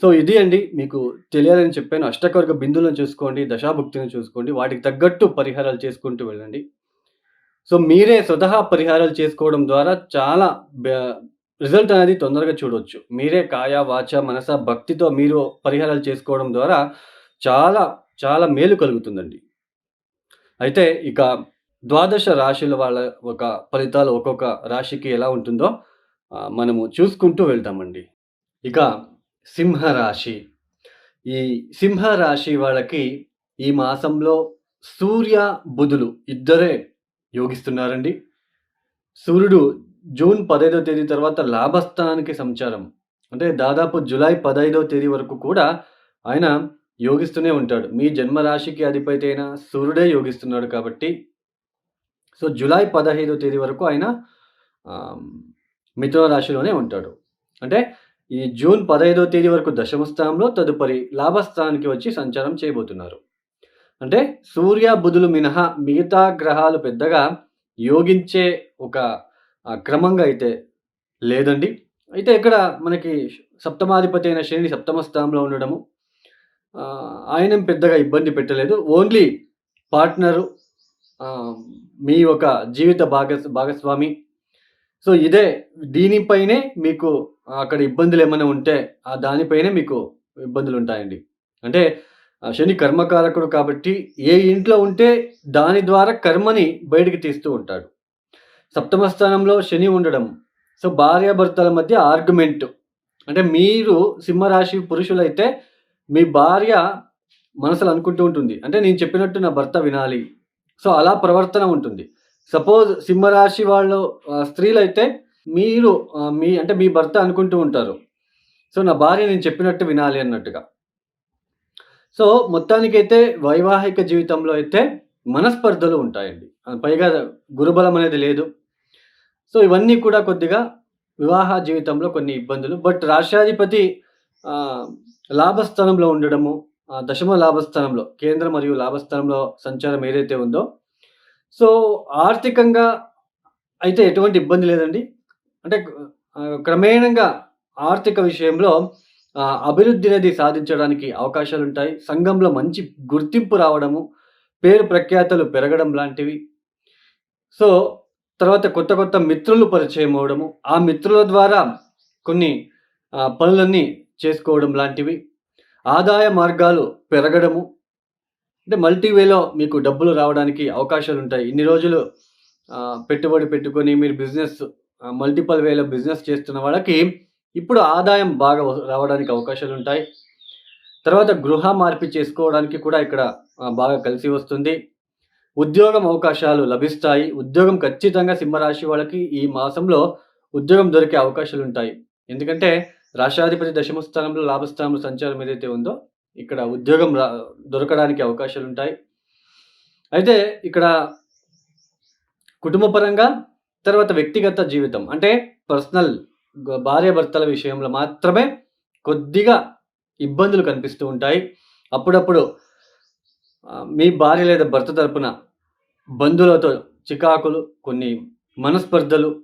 So ఇది అండి మీకు తెలియాలని చెప్పాను అష్టకవర్గ బిందువులను చూసుకోండి దశాభుక్తిని చూసుకోండి వాటికి తగ్గట్టు పరిహారాలు చేసుకుంటూ వెళ్ళండి సో మీరే స్వతహా పరిహారాలు చేసుకోవడం ద్వారా చాలా రిజల్ట్ అనేది తొందరగా చూడవచ్చు మీరే కాయ, వాచ, మనస, భక్తితో మీరు పరిహారాలు చేసుకోవడం ద్వారా చాలా, చాలా మేలు కలుగుతుందండి. అయితే ఇక ద్వాదశ రాశుల వాళ్ళ ఒక ఫలితాలు ఒక్కొక్క రాశికి ఎలా ఉంటుందో మనము చూసుకుంటూ వెళ్తామండి. ఇక సింహరాశి. ఈ సింహరాశి వాళ్ళకి ఈ మాసంలో సూర్య, బుధులు ఇద్దరే యోగిస్తున్నారండి. సూర్యుడు జూన్ 15వ తేదీ తర్వాత లాభస్థానానికి సంచారం. అంటే దాదాపు జులై 15వ తేదీ వరకు కూడా ఆయన యోగిస్తూనే ఉంటాడు. మీ జన్మ రాశికి అధిపతి అయిన సూర్యుడే యోగిస్తున్నాడు కాబట్టి సో, జులై 15వ తేదీ వరకు ఆయన మిథున రాశిలోనే ఉంటాడు. అంటే ఈ జూన్ 15వ తేదీ వరకు దశమ స్థానంలో తదుపరి లాభస్థానానికి వచ్చి సంచారం చేయబోతున్నారు. అంటే సూర్య, బుధులు మినహా మిగతా గ్రహాలు పెద్దగా యోగించే ఒక క్రమంగా అయితే లేదండి. అయితే ఇక్కడ మనకి సప్తమాధిపతి అయిన శని సప్తమ స్థానంలో ఉండడము ఆయన పెద్దగా ఇబ్బంది పెట్టలేదు. ఓన్లీ పార్ట్నరు మీ యొక్క జీవిత భాగస్ భాగస్వామి. సో, ఇదే దీనిపైనే మీకు అక్కడ ఇబ్బందులు ఏమైనా ఉంటే ఆ దానిపైనే మీకు ఇబ్బందులు ఉంటాయండి అంటే శని కర్మకారకుడు కాబట్టి ఏ ఇంట్లో ఉంటే దాని ద్వారా కర్మని బయటికి తీస్తూ ఉంటాడు. సప్తమ స్థానంలో శని ఉండడం. సో, భార్యాభర్తల మధ్య ఆర్గ్యుమెంట్. అంటే మీరు సింహరాశి పురుషులైతే మీ భార్య మనసులు అనుకుంటూ ఉంటుంది. అంటే నేను చెప్పినట్టు నా భర్త వినాలి. సో, అలా ప్రవర్తన ఉంటుంది. సపోజ్ సింహరాశి వాళ్ళు స్త్రీలైతే మీరు మీ అంటే మీ భర్త అనుకుంటూ ఉంటారు. సో, నా భార్య నేను చెప్పినట్టు వినాలి అన్నట్టుగా. సో, మొత్తానికైతే వైవాహిక జీవితంలో అయితే మనస్పర్ధలు ఉంటాయండి. పైగా గురుబలం అనేది లేదు. సో, ఇవన్నీ కూడా కొద్దిగా వివాహ జీవితంలో కొన్ని ఇబ్బందులు. బట్ రాష్ట్రాధిపతి లాభస్థానంలో ఉండడము, దశమ లాభస్థానంలో కేంద్ర మరియు లాభస్థానంలో సంచారం ఏదైతే ఉందో, సో, ఆర్థికంగా అయితే ఎటువంటి ఇబ్బంది లేదండి. అంటే క్రమేణంగా ఆర్థిక విషయంలో అభివృద్ధి అనేది సాధించడానికి అవకాశాలు ఉంటాయి సంఘంలో మంచి గుర్తింపు రావడము, పేరు ప్రఖ్యాతలు పెరగడం లాంటివి. సో, తర్వాత కొత్త కొత్త మిత్రులు పరిచయం అవడము ఆ మిత్రుల ద్వారా కొన్ని పనులన్నీ చేసుకోవడం లాంటివి. ఆదాయ మార్గాలు పెరగడము. అంటే మల్టీ వేలో మీకు డబ్బులు రావడానికి అవకాశాలు ఉంటాయి ఇన్ని రోజులు పెట్టుబడి పెట్టుకొని మీరు బిజినెస్ మల్టిపల్ వేలో బిజినెస్ చేస్తున్న వాళ్ళకి ఇప్పుడు ఆదాయం బాగా వ రావడానికి అవకాశాలుంటాయి. తర్వాత గృహ మార్పి చేసుకోవడానికి కూడా ఇక్కడ బాగా కలిసి వస్తుంది. ఉద్యోగం అవకాశాలు లభిస్తాయి. ఉద్యోగం ఖచ్చితంగా సింహరాశి వాళ్ళకి ఈ మాసంలో ఉద్యోగం దొరికే అవకాశాలుంటాయి. ఎందుకంటే రాష్ట్రాధిపతి దశమ స్థానంలో లాభస్థానంలో సంచారం ఏదైతే ఉందో, ఇక్కడ ఉద్యోగం రా దొరకడానికి అవకాశాలు ఉంటాయి అయితే ఇక్కడ కుటుంబపరంగా తర్వాత వ్యక్తిగత జీవితం అంటే పర్సనల్ భార్యాభర్తల విషయంలో మాత్రమే కొద్దిగా ఇబ్బందులు కనిపిస్తూ ఉంటాయి. అప్పుడప్పుడు మీ భార్య లేదా భర్త తరపున బంధువులతో చికాకులు, కొన్ని మనస్పర్ధలు,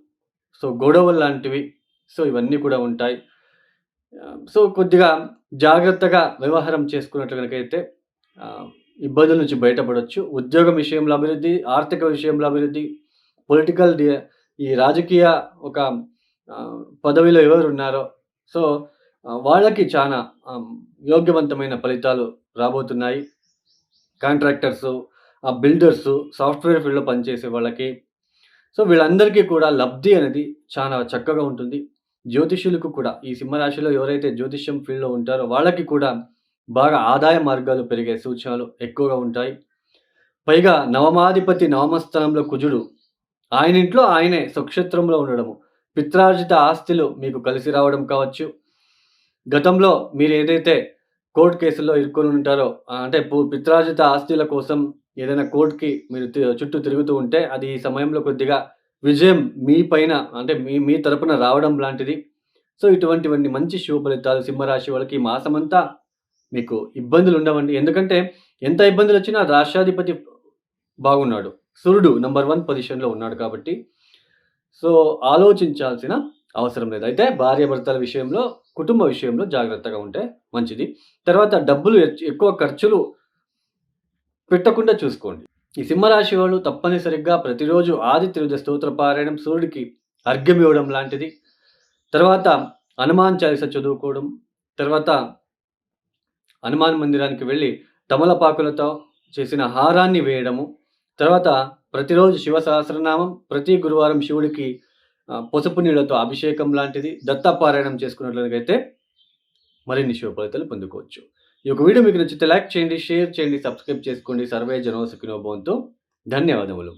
సో, గొడవలు లాంటివి. సో, ఇవన్నీ కూడా ఉంటాయి. సో, కొద్దిగా జాగ్రత్తగా వ్యవహారం చేసుకున్నట్లు కనుకైతే ఇబ్బందుల నుంచి బయటపడవచ్చు ఉద్యోగం విషయంలో అభివృద్ధి, ఆర్థిక విషయంలో అభివృద్ధి, పొలిటికల్ ఈ రాజకీయ ఒక పదవిలో ఎవరు ఉన్నారో సో, వాళ్ళకి చాలా యోగ్యవంతమైన ఫలితాలు రాబోతున్నాయి. కాంట్రాక్టర్సు, ఆ బిల్డర్సు, సాఫ్ట్‌వేర్ ఫీల్డ్‌లో పనిచేసే వాళ్ళకి. సో, వీళ్ళందరికీ కూడా లబ్ధి అనేది చాలా చక్కగా ఉంటుంది. జ్యోతిష్యులకు కూడా ఈ సింహరాశిలో ఎవరైతే జ్యోతిష్యం ఫీల్డ్‌లో ఉంటారో వాళ్ళకి కూడా బాగా ఆదాయ మార్గాలు పెరిగే సూచనలు ఎక్కువగా ఉంటాయి. పైగా నవమాధిపతి నవమస్థలంలో కుజుడు. ఆయన ఇంట్లో ఆయనే స్వక్షేత్రంలో ఉండడము. పిత్రార్జిత ఆస్తులు మీకు కలిసి రావడం కావచ్చు. గతంలో మీరు ఏదైతే కోర్టు కేసుల్లో ఇరుక్కొని ఉంటారో అంటే పిత్రార్జిత ఆస్తుల కోసం ఏదైనా కోర్టుకి మీరు చుట్టూ తిరుగుతూ ఉంటే అది ఈ సమయంలో కొద్దిగా విజయం మీ పైన అంటే మీ మీ తరపున రావడం లాంటిది. సో, ఇటువంటివన్నీ మంచి శుభ ఫలితాలు సింహరాశి వాళ్ళకి ఈ మాసమంతా మీకు ఇబ్బందులు ఉండవండి ఎందుకంటే ఎంత ఇబ్బందులు వచ్చినా రాష్ట్రాధిపతి బాగున్నాడు. సూర్యుడు నంబర్ వన్ పొజిషన్‌లో ఉన్నాడు కాబట్టి సో, ఆలోచించాల్సిన అవసరం లేదు. అయితే భార్యాభర్తల విషయంలో, కుటుంబ విషయంలో జాగ్రత్తగా ఉంటే మంచిది. తర్వాత డబ్బులు ఎక్కువ ఖర్చులు పెట్టకుండా చూసుకోండి. ఈ సింహరాశి వాళ్ళు తప్పనిసరిగా ప్రతిరోజు ఆదిత్య హృదయ స్తోత్ర పారాయణం సూర్యుడికి అర్ఘ్యం ఇవ్వడం లాంటిది. తర్వాత హనుమాన్ చాలీస చదువుకోవడం తర్వాత హనుమాన్ మందిరానికి వెళ్ళి తమలపాకులతో చేసిన హారాన్ని వేయడము తర్వాత ప్రతిరోజు శివ సహస్రనామం ప్రతి గురువారం శివుడికి పసుపు నీళ్ళతో అభిషేకం లాంటిది దత్తాపారాయణం చేసుకున్నట్లయితే మరిన్ని శివ ఫలితాలు పొందుకోవచ్చు. ఈ యొక్క వీడియో మీకు నచ్చితే లైక్ చేయండి షేర్ చేయండి సబ్స్క్రైబ్ చేసుకోండి. సర్వే జనోసుకినోభవంతో ధన్యవాదములు.